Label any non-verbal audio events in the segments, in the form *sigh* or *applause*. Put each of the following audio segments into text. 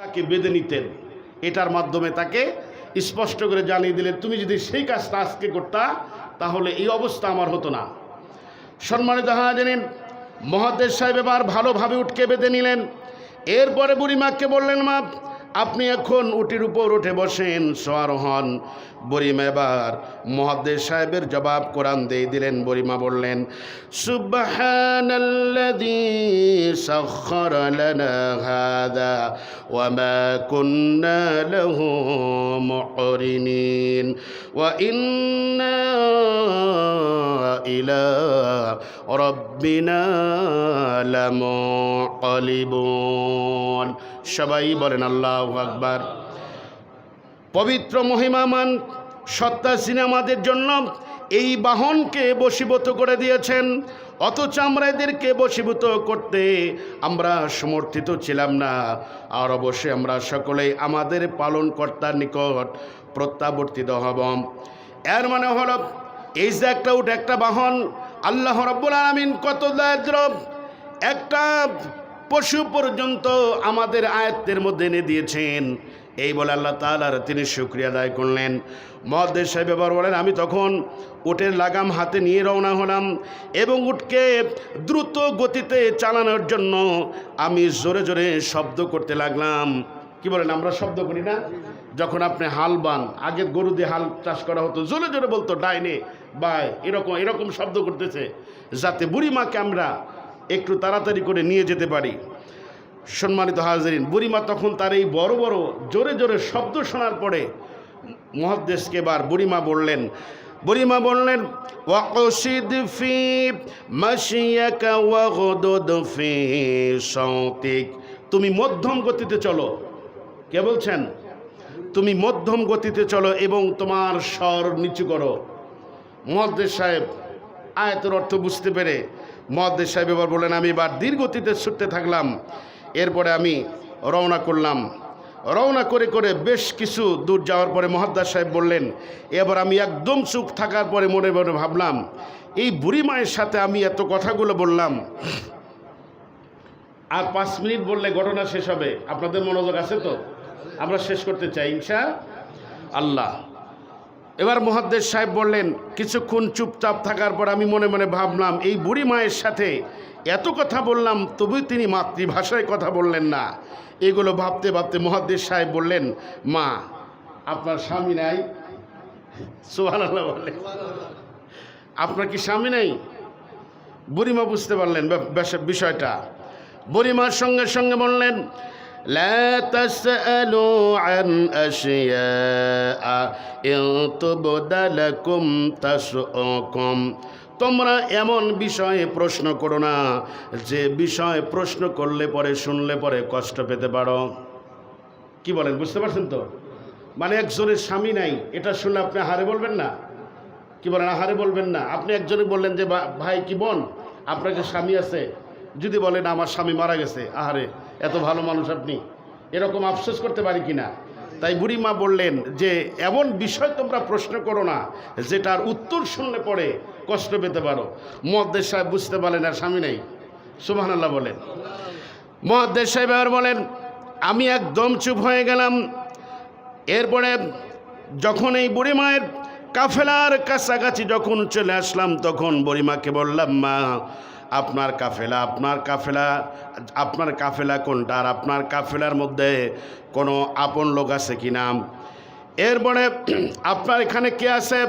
তাকে বেঁধে নিতেন। এটার মাধ্যমে তাকে স্পষ্ট করে জানিয়ে দিলেন, তুমি যদি সেই কাজটা আজকে করতা, তাহলে এই অবস্থা আমার হতো না। সম্মানিত হা জানেন মহাদেশ সাহেব এবার ভালোভাবে উঠকে বেঁধে নিলেন। এরপরে বুড়িমাকে বললেন, মা আপনি এখন উটির উপর উঠে বসেন, সোয়ার হন। বরিমা এবার মহাদেশ সাহেবের জবাব কোরআন দিয়ে দিলেন। বরিমা বললেন ইন্না ইলা সবাই বলেন, আল্লাহ আকবার। পবিত্র মহিমামান সত্তা সিনেমাদের জন্য এই বাহনকে বশীভূত করে দিয়েছেন, অথচ আমরা এদেরকে বশীভূত করতে আমরা সমর্থিত ছিলাম না। আর অবশ্যই আমরা সকলেই আমাদের পালনকর্তার নিকট প্রত্যাবর্তিত হব। এর মানে হল, এই যে একটা উঠ একটা বাহন, আল্লাহ রব্বুল আলমিন কত দারিদ্র, একটা পশু পর্যন্ত আমাদের আয়ত্তের মধ্যে এনে দিয়েছেন। এই বলে আল্লাহ তালার তিনি শুক্রিয়া আদায় করলেন। মহাদেশ সাহেব এবার বলেন, আমি তখন উটের লাগাম হাতে নিয়ে রওনা হলাম এবং উটকে দ্রুত গতিতে চালানোর জন্য আমি জোরে জোরে শব্দ করতে লাগলাম। কি বলেন, আমরা শব্দ করি না? যখন আপনি হাল বান, আগে গরু দিয়ে হাল চাষ করা হতো, জোরে জোরে বলতো, ডাইনে, বাই, এরকম এরকম শব্দ করতেছে। যাতে বুড়িমাকে আমরা একটু তাড়াতাড়ি করে নিয়ে যেতে পারি। সম্মানিত হাজরিন, বুড়িমা তখন তার এই বড় বড় জোরে জোরে শব্দ শোনার পরে মহাদেশকে এবার বুড়িমা বললেন বুড়িমা বললেন ফি তুমি মধ্যম গতিতে চলো। কে বলছেন? তুমি মধ্যম গতিতে চলো এবং তোমার স্বর নিচু করো। মহাদেশ সাহেব, আয়তের অর্থ বুঝতে পেরে মহাদ্দেশ সাহেব এবার বললেন, আমি এবার ধীর গতিতে ছুটতে থাকলাম। এরপরে আমি রওনা করলাম। রওনা করে করে বেশ কিছু দূর যাওয়ার পরে মহাদ্দার সাহেব বললেন, এবার আমি একদম চুপ থাকার পরে মনে মনে ভাবলাম, এই বুড়ি মায়ের সাথে আমি এত কথাগুলো বললাম। আর পাঁচ মিনিট বললে ঘটনা শেষ হবে। আপনাদের মনোযোগ আছে তো? আমরা শেষ করতে চাই, ইনশা আল্লাহ। এবার মহাদ্দেশ সাহেব বললেন, কিছুক্ষণ চুপচাপ থাকার পর আমি মনে মনে ভাবলাম, এই বুড়ি মায়ের সাথে এত কথা বললাম তবু তিনি মাতৃভাষায় কথা বললেন না। এগুলো ভাবতে ভাবতে মহাদ্দেশ সাহেব বললেন, মা, আপনার স্বামী নাই? সোহান বললেন। আপনার কি স্বামী নেই? বুড়িমা বুঝতে পারলেন বিষয়টা। বুড়িমার সঙ্গে সঙ্গে বললেন لا تسألوا عن أشياء إن تبد لكم تسؤكم তোমরা এমন বিষয়ে প্রশ্ন করো না যে বিষয়ে প্রশ্ন করলে পরে শুনলে পরে কষ্ট পেতে পারো কি বলেন বুঝতে পারছেন তো মানে একজনের স্বামী নাই এটা শুনলে আপনি হারে বলবেন না কি বলেন আহারে বলবেন না আপনি একজনে বললেন যে "ভা- ভাই কি বোন আপনার কি স্বামী আছে যদি বলেন আমার স্বামী মারা গেছে, আহারে, এত ভালো মানুষ আপনি, এরকম আফসোস করতে পারি কি না তাই বুড়িমা বললেন যে, এমন বিষয় তোমরা প্রশ্ন করো না, যেটার উত্তর শুনলে পরে কষ্ট পেতে পারো। মহাদ্দেশ সাহেব বুঝতে পারলেন আর স্বামী নেই। আল্লাহ বলেন। মহাদ্দেশ সাহেব আবার বলেন, আমি একদম চুপ হয়ে গেলাম। এরপরে যখন এই বুড়ি মায়ের কাফেলার কাছাকাছি যখন চলে আসলাম, তখন বুড়িমাকে বললাম, মা আপনার কাফেলা আপনার কাফেলা আপনার কাফেলা কোনটা আর আপনার কাফেলার মধ্যে কোনো আপন লোক আছে কি না? এরপরে *clears throat* আপনার এখানে কে আছে?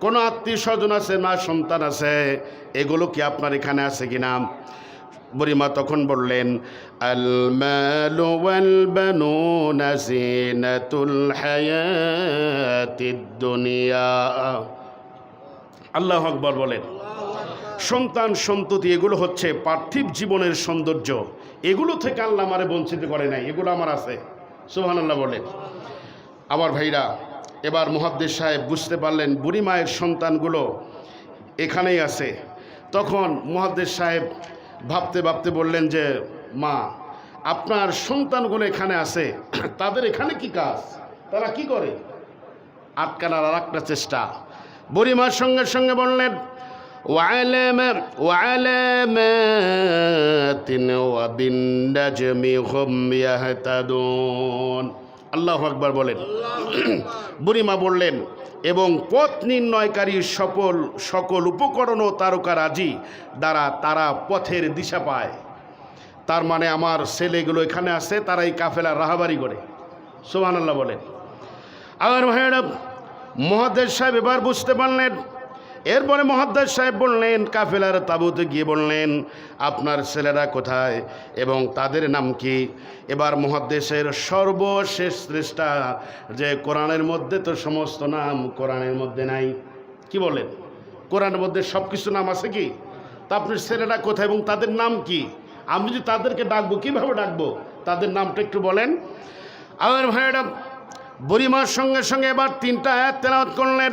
কোনো আত্মীয় স্বজন আছে না সন্তান আছে? এগুলো কি আপনার এখানে আছে কি না? বুড়িমা তখন বললেন আল্লাহ আকবর বলেন। সন্তান সন্ততি, এগুলো হচ্ছে পার্থিব জীবনের সৌন্দর্য। এগুলো থেকে আল্লাহ আমারে বঞ্চিত করে নাই, এগুলো আমার আছে। সুহান আল্লাহ বলেন আমার ভাইরা, এবার মহাদ্দেশ সাহেব বুঝতে পারলেন বুড়ি মায়ের সন্তানগুলো এখানেই আছে। তখন মহাদ্দেশ সাহেব ভাবতে ভাবতে বললেন যে, মা, আপনার সন্তানগুলো এখানে আছে, *clears throat* তাদের এখানে কি কাজ? তারা কি করে? আটকানার আর একটা চেষ্টা বুড়িমার সঙ্গে সঙ্গে বললেন وعلم وعلامات وبالنجم هم يهتدون আল্লাহ আকবার বলেন বুড়িমা বললেন এবং পথ নির্ণয়কারী সকল সকল উপকরণ ও তারকারাজি দ্বারা তারা পথের দিশা পায় তার মানে আমার ছেলেগুলো এখানে আসে তারা এই কাফেলা রাহাবারি করে সোহান আল্লাহ বলেন আর ভাইয়েরা মহাদেশ সাহেব এবার বুঝতে পারলেন এরপরে মহাদ্দার সাহেব বললেন, কাফেলার তাবুতে গিয়ে বললেন, আপনার ছেলেরা কোথায় এবং তাদের নাম কি? এবার মহাদ্দেশের সর্বশেষ শ্রেষ্ঠা যে কোরআনের মধ্যে তো সমস্ত নাম কোরআনের মধ্যে নাই, কি বলেন? কোরআনের মধ্যে সব কিছু নাম আছে কি? তা আপনার ছেলেরা কোথায় এবং তাদের নাম কি? আমি যদি তাদেরকে ডাকবো, কীভাবে ডাকবো? তাদের নামটা একটু বলেন। আমার ভাইয়েরা, বুড়িমার সঙ্গে সঙ্গে এবার তিনটা আয়াত তেলাওয়াত করলেন।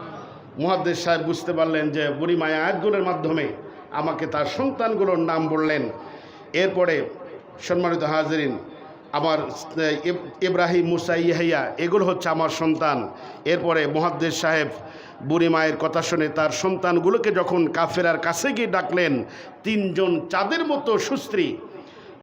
মহাদ্দেশ সাহেব বুঝতে পারলেন যে বুড়িমায়া আয়াতগুলোর মাধ্যমে আমাকে তার সন্তানগুলোর নাম বললেন। এরপরে সম্মানিত হাজরিন, আমার ইব্রাহিম মুসা ইহাইয়া এগুলো হচ্ছে আমার সন্তান। এরপরে মহাদ্দেশ সাহেব বুড়ি মায়ের কথা শুনে তার সন্তানগুলোকে যখন কাফেরার কাছে গিয়ে ডাকলেন, তিনজন চাঁদের মতো সুস্ত্রী